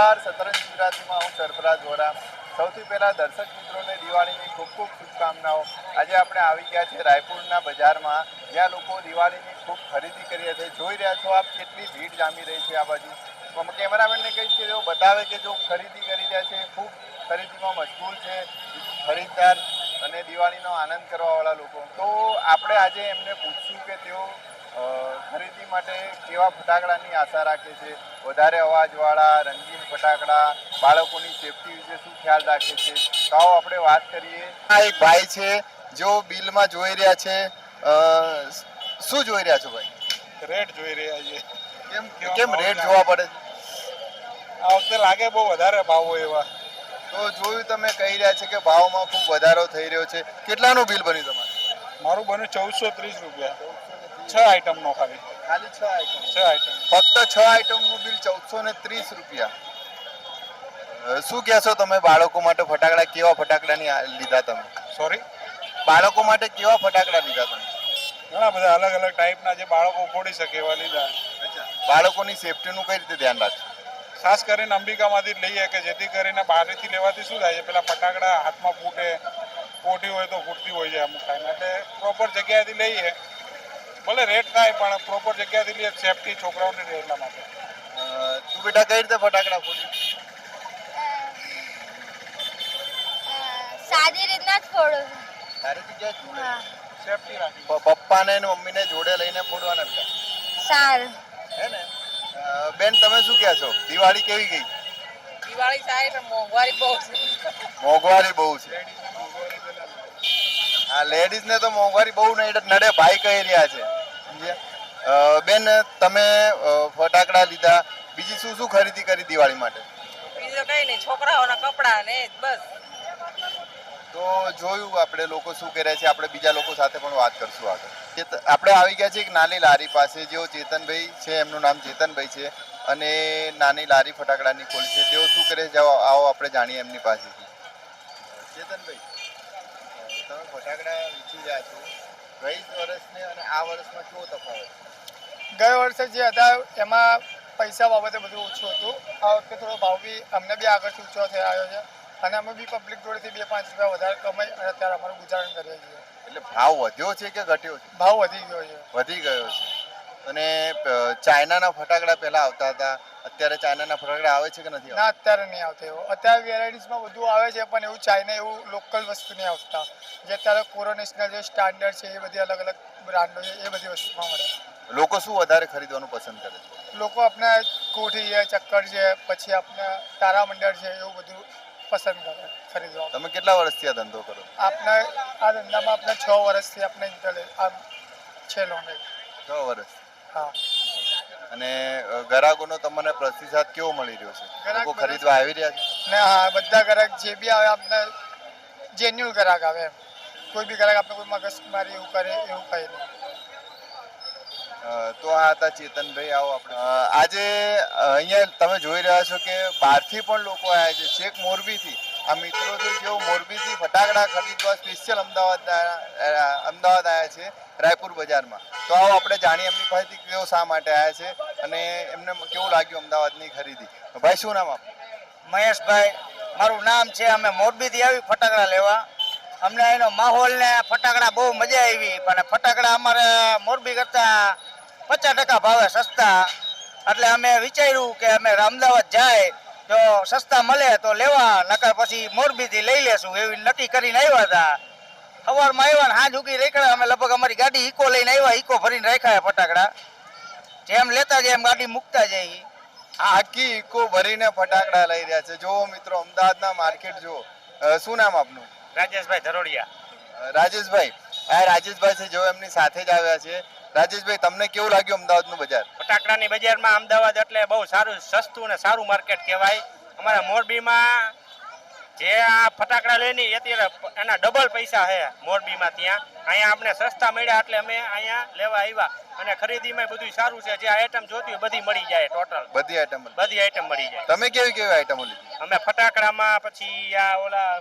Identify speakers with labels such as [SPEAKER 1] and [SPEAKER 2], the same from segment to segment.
[SPEAKER 1] નમસ્કાર. સતરંજ ગુજરાતીમાં હું સરફરાજ વોરા. સૌથી પહેલાં દર્શક મિત્રોને દિવાળીની ખૂબ ખૂબ શુભકામનાઓ. આજે આપણે આવી ગયા છે રાયપુરના બજારમાં. જ્યાં લોકો દિવાળીની ખૂબ ખરીદી કરી રહ્યા છે. જોઈ રહ્યા છો આપ કેટલી ભીડ જામી રહી છે આ બાજુ. કેમેરામેનને કહીશ કે જો બતાવે કે જો ખરીદી કરી રહ્યા છે, ખૂબ ખરીદીમાં મજબૂર છે, ખરીદદાર અને દિવાળીનો આનંદ કરવાવાળા લોકો. તો આપણે આજે એમને પૂછશું કે તેઓ ખરીદી માટે કેવા ફટાકડાની આશા રાખે છે? વધારે અવાજવાળા રંગીન ફટાકડા બાળકોની સેફટી વિશે શું ખ્યાલ રાખે છે? તો આવો આપણે વાત કરીએ. આ એક ભાઈ છે જો બિલમાં જોઈ રહ્યા છે. શું જોઈ રહ્યા છો ભાઈ?
[SPEAKER 2] રેટ જોઈ રહ્યા છે.
[SPEAKER 1] કેમ કેમ રેટ જોવા પડે? છે
[SPEAKER 2] આ વખતે લાગે બહુ વધારે ભાવ હોય એવા.
[SPEAKER 1] તો જોયું તમે કહી રહ્યા છે કે ભાવમાં ખૂબ વધારો થઈ રહ્યો છે. કેટલાનું બિલ બન્યું તમારે?
[SPEAKER 2] મારું બન્યું ચૌદસો ત્રીસ રૂપિયા. છ આઈટમનો ખાલી.
[SPEAKER 1] ખાલી છ આઈટમ
[SPEAKER 2] છ આઈટમ
[SPEAKER 1] ફક્ત છ આઈટમનું બિલ ચૌદસો ને ત્રીસ રૂપિયા. શું કહેશો તમે? બાળકો માટે ફટાકડા કેવા ફટાકડાની આ લીધા તમે?
[SPEAKER 2] સોરી
[SPEAKER 1] બાળકો માટે કેવા ફટાકડા લીધા તમે?
[SPEAKER 2] ઘણા બધા અલગ અલગ ટાઈપના જે બાળકો ફોડી શકે એવા લીધા.
[SPEAKER 1] બાળકોની સેફટીનું કઈ રીતે ધ્યાન રાખશો?
[SPEAKER 2] ખાસ કરીને અંબિકામાંથી જ લઈએ કે જેથી કરીને બહારથી લેવાથી શું થાય છે? પેલા ફટાકડા હાથમાં ફૂટે. ફોટી હોય તો ફૂટતી હોય છે અમુક ટાઈમ એટલે પ્રોપર જગ્યાએથી લઈએ. ભલે રેટ થાય પણ પ્રોપર જગ્યાથી લઈએ સેફટી છોકરાઓને રહે એટલા માટે.
[SPEAKER 1] તું બેટા કઈ રીતે ફટાકડા ફોડી?
[SPEAKER 3] સાદી રીતના જ ફોડું છું.
[SPEAKER 1] તારી જગ્યાએ
[SPEAKER 3] છું
[SPEAKER 2] સેફટી રાખી.
[SPEAKER 1] પપ્પાને ને મમ્મીને જોડે લઈને ફોડવાના બેટા.
[SPEAKER 3] સારું.
[SPEAKER 1] હે ને? બેન તમે શું કહેશો દિવાળી કેવી ગઈ?
[SPEAKER 4] દિવાળી તો મોંઘવારી બહુ છે.
[SPEAKER 1] મોંઘવારી બહુ છે. હા લેડીઝ ને તો મોંઘવારી બહુ નડે નડે ભાઈ કહી રહ્યા છે. સમજ્યા? બેન તમે ફટાકડા લીધા. બીજી શું શું ખરીદી કરી દિવાળી માટે?
[SPEAKER 4] બીજું કઈ નહીં છોકરાઓના કપડા ને બસ.
[SPEAKER 1] તો જોયું આપણે લોકો શું કરે છે આપણે બીજા લોકો સાથે પણ વાત કરશું આગળ. આપણે આવી ગયા છે એક નાની લારી પાસે જેઓ ચેતનભાઈ છે એમનું નામ ચેતનભાઈ છે અને નાની લારી ફટાકડાની ખોલી છે. તેઓ શું કરે છે આવો આપણે જાણીએ એમની પાસેથી. ચેતનભાઈ તમે ફટાકડા વેચી રહ્યા છો. ગઈ વર્ષને અને આ વર્ષમાં કેવો તફાવત?
[SPEAKER 5] ગયા વર્ષે જે હતા એમાં પૈસા બાબતે બધું ઓછું હતું. આ વખતે થોડો ભાવ બી અમને બી આગળથી ઊંચો થઈ આવ્યો છે. અને અમે બી પબ્લિક જોડેથી બે પાંચ રૂપિયા વધારે કમાઈ અને અત્યારે અમારું ગુજારણ કરીએ છીએ.
[SPEAKER 1] એટલે ભાવ વધ્યો છે કે ઘટ્યો છે?
[SPEAKER 5] ભાવ વધી ગયો છે.
[SPEAKER 1] વધી ગયો છે. અને ચાઇનાના ફટાકડા પહેલા આવતા હતા. અત્યારે ચાઇનાના ફટાકડા આવે છે કે નથી
[SPEAKER 5] ના અત્યારે નહીં આવતા એવો. અત્યારે વેરાયટીઝમાં બધું આવે છે પણ એવું ચાઇના એવું લોકલ વસ્તુ નહીં આવતા. જે અત્યારે કોરોનેશનલ જે સ્ટાન્ડર્ડ છે એ બધી અલગ અલગ બ્રાન્ડો છે એ બધી વસ્તુમાં મળે.
[SPEAKER 1] લોકો શું વધારે ખરીદવાનું પસંદ કરે છે?
[SPEAKER 5] લોકો આપણે કોઠી છે ચક્કર છે પછી આપણે તારામંડળ છે એવું બધું પસંદ કરે ખરીદવા
[SPEAKER 1] તમે કેટલા વર્ષથી આ ધંધો કરો?
[SPEAKER 5] આપણે આ ધંધામાં આપણે છ વર્ષથી આપણે ઇન્ટરલે આમ છે લોન
[SPEAKER 1] છ વર્ષ.
[SPEAKER 5] હા.
[SPEAKER 1] અને ગ્રાહકોનો તમને પ્રતિસાદ કેવો મળી રહ્યો છે? લોકો ખરીદવા આવી રહ્યા છે?
[SPEAKER 5] ને હા બધા ગ્રાહક જે બી આવે આપણે જેન્યુઅલ ગ્રાહક આવે એમ. કોઈ બી ગ્રાહક આપણે કોઈ મગજમારી એવું કરે એવું
[SPEAKER 1] અ, તો આ હતા ચેતનભાઈ આવો આપણે. આજે અહીંયા તમે જોઈ રહ્યા છો કે બહારથી પણ લોકો આવ્યા છે. છેક મોરબીથી. આ મિત્રો છે, જેઓ મોરબીથી ફટાકડા ખરીદવા સ્પેશિયલ અમદાવાદ અમદાવાદ આવ્યા છે, રાયપુર બજારમાં. તો આવો આપણે જાણીએ એમની પાસેથી કેવો શા માટે આવ્યા છે અને એમને કેવું લાગ્યું અમદાવાદની ખરીદી. ભાઈ, શું નામ આપનું?
[SPEAKER 6] મહેશભાઈ, મારું નામ છે, અમે મોરબીથી આવી ફટાકડા લેવા. અમને એનો માહોલ ને ફટાકડા બહુ મજા આવી, પણ ફટાકડા અમારે મોરબી કરતા પચાસ ટકા ભાવે સસ્તા. એટલે અમે વિચાર્યું કે અમે અમદાવાદ જાય તો સસ્તા મળે તો લેવા નકર પછી મોરબીથી લઈ લેશું એવી નક્કી કરીને આવ્યા હતા. સવારમાં આવ્યા ને હાજ ઉગી રેકડા અમે લગભગ અમારી ગાડી ઈકો લઈને આવ્યા ઈકો ભરીને રાખ્યા ફટાકડા. જેમ લેતા જાય એમ ગાડી મૂકતા જાય.
[SPEAKER 1] આ આખી ઇકો ભરીને ફટાકડા લઈ રહ્યા છે. જો મિત્રો અમદાવાદના માર્કેટ જો શું નામ આપનું?
[SPEAKER 6] રાજેશભાઈ ધરોડિયા.
[SPEAKER 1] રાજેશભાઈ. આ રાજેશભાઈ છે જો એમની સાથે જ આવ્યા છે. રાજેશભાઈ તમને કેવું લાગ્યું અમદાવાદનું બજાર?
[SPEAKER 6] ફટાકડાની બજારમાં અમદાવાદ એટલે બહુ સારું સસ્તું ને સારું માર્કેટ કહેવાય. અમારા મોરબીમાં જે આ ફટાકડા લેની અત્યારે એના ડબલ પૈસા છે મોરબીમાં ત્યાં. અહીંયા આપણે સસ્તા મળ્યા એટલે અમે અહીંયા લેવા આવ્યા. અને ખરીદીમાં બધું સારું છે. જે આઈટમ જોતી હોય બધી મળી જાય ટોટલ
[SPEAKER 1] બધી આઈટમ
[SPEAKER 6] બધી આઈટમ મળી જાય.
[SPEAKER 1] તમે કેવી કેવી આઈટમો લીધી?
[SPEAKER 6] અમે ફટાકડામાં પછી આ ઓલા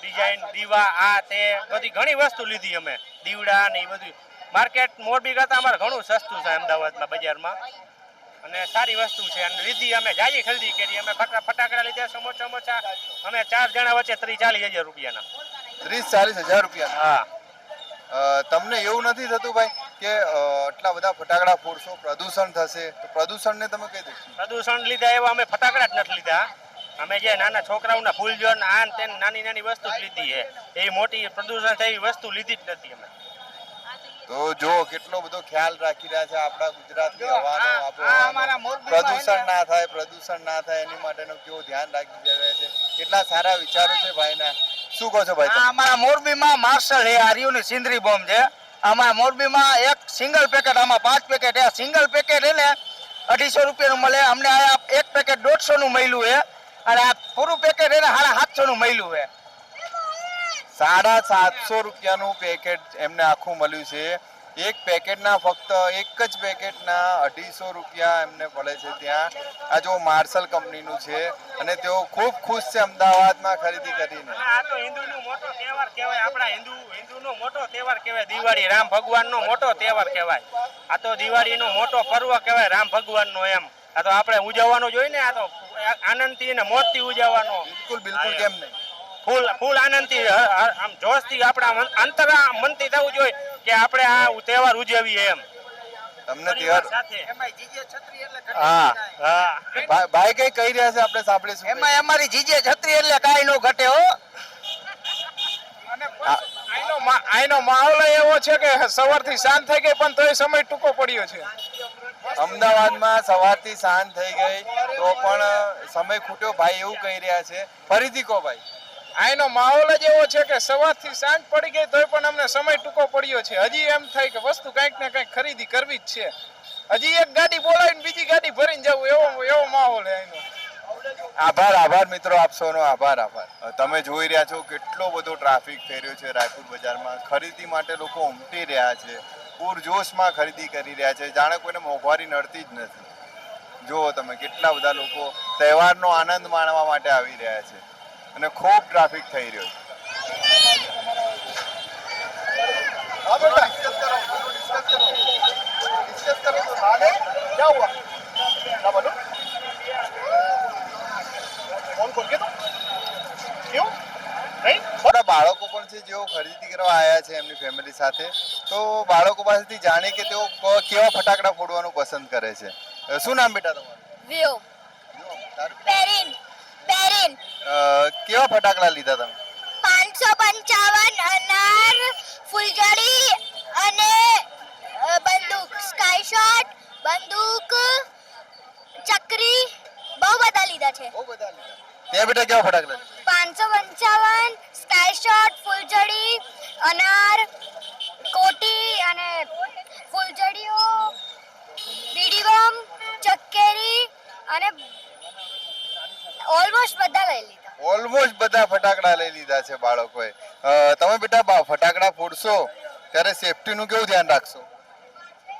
[SPEAKER 6] ડિઝાઇન દીવા આ તે બધી ઘણી વસ્તુ લીધી અમે. દીવડા ને એ બધું માર્કેટ મોરબી કરતાં અમારે ઘણું સસ્તું છે અમદાવાદમાં બજારમાં.
[SPEAKER 3] અને સારી વસ્તુ છે. અને લીધી અમે જાજી ખરીદી કરી. અમે ફટા ફટાકડા લીધા સમોસા સમોસા. અમે ચાર જણા વચ્ચે ત્રીસ ચાલીસ હજાર રૂપિયાના.
[SPEAKER 1] ત્રીસ ચાલીસ હજાર રૂપિયા
[SPEAKER 3] હા.
[SPEAKER 1] તમને એવું નથી થતું ભાઈ કે આટલા બધા ફટાકડા ફોડશો પ્રદૂષણ થશે? તો પ્રદૂષણને તમે કહી દો
[SPEAKER 3] પ્રદૂષણ લીધા એવા અમે ફટાકડા જ નથી લીધા. અમે જે નાના છોકરાઓના ફૂલજોન આન તેન નાની નાની વસ્તુ જ લીધી છે. એ મોટી પ્રદૂષણ થઈ વસ્તુ લીધી જ નથી અમે.
[SPEAKER 1] તો જો કેટલો બધો ખ્યાલ રાખી રહ્યા છે આપણા ગુજરાતની હવાનો.
[SPEAKER 6] અમારા
[SPEAKER 1] પ્રદૂષણ ના. થાય પ્રદૂષણ ના થાય એની માટેનું કેવું ધ્યાન રાખી રહ્યા છે? કેટલા સારા વિચારો છે ભાઈના. શું કહો છો ભાઈ?
[SPEAKER 6] અમારા મોરબીમાં માર્શલ હે આર્યુની સિંદરી બોમ્બ છે. આમાં મોરબીમાં એક સિંગલ પેકેટ આમાં પાંચ પેકેટ એ સિંગલ પેકેટ એટલે અઢીસો રૂપિયાનું મળે. અમને એક પેકેટ દોઢસો નું મળ્યું હે અને આ પૂરું પેકેટ એને સાડા સાતસો નું મળ્યું હે
[SPEAKER 1] સાડા સાતસો રૂપિયાનું પેકેટ એમને આખું મળ્યું છે. એક પેકેટના ફક્ત એક જ પેકેટના અઢીસો રૂપિયા એમને મળે છે ત્યાં. આ જો માર્શલ કંપનીનું છે અને તેઓ ખૂબ ખુશ છે અમદાવાદમાં ખરીદી કરીને.
[SPEAKER 3] આ તો હિન્દુનો મોટો તહેવાર કહેવાય. આપણા હિન્દુ હિન્દુનો મોટો તહેવાર કહેવાય. દિવાળી રામ ભગવાનનો મોટો તહેવાર કહેવાય. આ તો દિવાળીનો મોટો પર્વ કહેવાય રામ ભગવાનનો એમ. આ તો આપણે ઉજવવાનો જોઈએ ને આ તો આનંદથી ને મોજથી ઉજવવાનો.
[SPEAKER 1] બિલકુલ બિલકુલ કેમ નહીં?
[SPEAKER 3] ફૂલ ફૂલ આનંદથી આમ જોશથી આપણા અંતરા મનથી થવું જોઈએ કે આપણે આ તહેવાર ઉજવીએ એમ.
[SPEAKER 1] તમને તહેવાર હા
[SPEAKER 3] હા.
[SPEAKER 1] ભાઈ કઈ કહી રહ્યા છે આપણે સાંભળીશું
[SPEAKER 6] એમાં અમારી જીજે છત્રી એટલે કાંઈ નો ઘટે હો.
[SPEAKER 2] આઈનો માહોલ એવો છે કે સવારથી સાંજ થઈ ગઈ પણ તોય સમય ટૂંકો પડ્યો છે.
[SPEAKER 1] અમદાવાદમાં સવારથી સાંજ થઈ ગઈ તો પણ સમય ખૂટ્યો. ભાઈ એવું કહી રહ્યા છે. ફરીથી કહો ભાઈ.
[SPEAKER 2] આઈનો માહોલ જ એવો છે કે સવારથી સાંજ પડી ગઈ તોય પણ અમને સમય ટૂંકો પડ્યો છે. હજી એમ થાય કે વસ્તુ કંઈક ને કંઈક ખરીદી કરવી જ છે. હજી એક ગાડી બોલાવીને બીજી ગાડી ભરીને જવું, એવો એવો માહોલ છે એનો
[SPEAKER 1] આભાર આભાર મિત્રો, આપ આભાર આભાર. તમે જોઈ રહ્યા છો કેટલો બધો ટ્રાફિક રહ્યો છે રાયપુર બજારમાં. ખરીદી માટે લોકો ઉમટી રહ્યા છે. પૂરજોશમાં ખરીદી કરી રહ્યા છે. જાણે કોઈને મોંઘવારી નડતી જ નથી. જુઓ તમે કેટલા બધા લોકો તહેવારનો આનંદ માણવા માટે આવી રહ્યા છે. અને ખૂબ ટ્રાફિક થઈ રહ્યો છે. થોડા બાળકો પણ છે જેઓ ખરીદી કરવા આવ્યા છે એમની ફેમિલી સાથે. તો બાળકો પાસેથી જાણે કે તેઓ કેવા ફટાકડા ફોડવાનું પસંદ કરે છે. શું નામ બેટા તમારું? તારું?
[SPEAKER 7] પેરીન
[SPEAKER 1] અ, કેવા ફટાકડા લીધા તમે?
[SPEAKER 7] પાંચસો પંચાવન અનાર ફૂલઝડી અને બંદૂક સ્કાય શોટ બંદૂક ચક્રી બહુ બધા લીધા છે.
[SPEAKER 1] બહુ બધા લીધા. તે બેટા કેવા ફટાકડા
[SPEAKER 7] પાંચસો પંચાવન સ્કાય શોટ ફૂલઝડી અનાર કોટી અને ફૂલઝડીઓ બીડી બોમ્બ ચક્કેરી અને ઓલમોસ્ટ બધા લઈ લીધા
[SPEAKER 1] ઓલમોસ્ટ બધા ફટાકડા લઈ લીધા છે બાળકોએ. તમે બેટા ફટાકડા ફોડશો? ત્યારે સેફટીનું કેવું ધ્યાન રાખશો?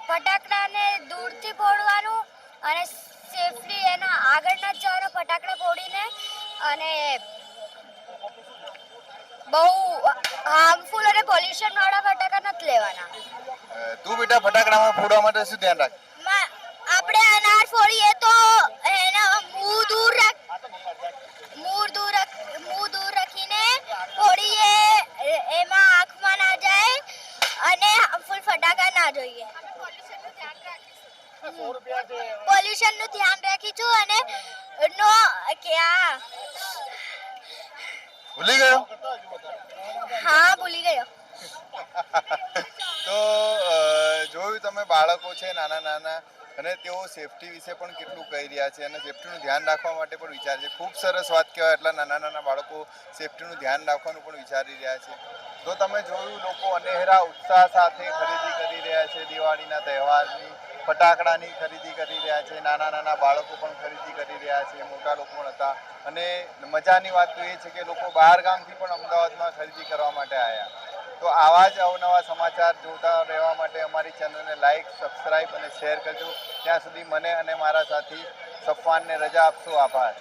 [SPEAKER 7] ફટાકડાને દૂરથી ફોડવાનું અને સેફલી એના આગળ ન જવાનો ફટાકડા ફોડીને અને બહુ હાર્મફુલ અને પોલ્યુશન વાળા ફટાકડા નથી લેવાના.
[SPEAKER 1] તું બેટા ફટાકડામાં ફોડવા માટે શું ધ્યાન રાખ?
[SPEAKER 7] આપણે અનાર ફોડીએ તો એના મુંહ દૂર રાખ મુંહ દૂર રાખ- મુંહ દૂર રાખીને ફોડીએ એ- એમાં આંખમાં ના જાય અને ફૂલ ફટાકા ના જોઈએ પોલ્યુશન નું ધ્યાન રાખીશું અને નો કે આ
[SPEAKER 1] ભૂલી ગયો?
[SPEAKER 7] હા ભૂલી ગયો.
[SPEAKER 1] તો જોયું તમે બાળકો છે નાના નાના અને તેઓ સેફટી વિશે પણ કેટલું કહી રહ્યા છે અને સેફટીનું ધ્યાન રાખવા માટે પણ વિચારે છે. ખૂબ સરસ વાત કહેવાય એટલા નાના નાના બાળકો સેફટીનું ધ્યાન રાખવાનું પણ વિચારી રહ્યા છે. તો તમે જોયું લોકો અનેરા ઉત્સાહ સાથે ખરીદી કરી રહ્યા છે દિવાળીના તહેવારની ફટાકડાની ખરીદી કરી રહ્યા છે, નાના નાના બાળકો પણ ખરીદી કરી રહ્યા છે, મોટા લોકો પણ હતા. અને મજાની વાત તો એ છે કે લોકો બહાર ગામથી પણ અમદાવાદમાં ખરીદી કરવા માટે આવ્યા તો આવા જ અવનવા સમાચાર જોતા રહેવા માટે અમારી ચેનલને લાઇક સબસ્ક્રાઈબ અને શેર કરજો. ત્યાં સુધી મને અને મારા સાથી સફવાનને રજા આપશો. આભાર.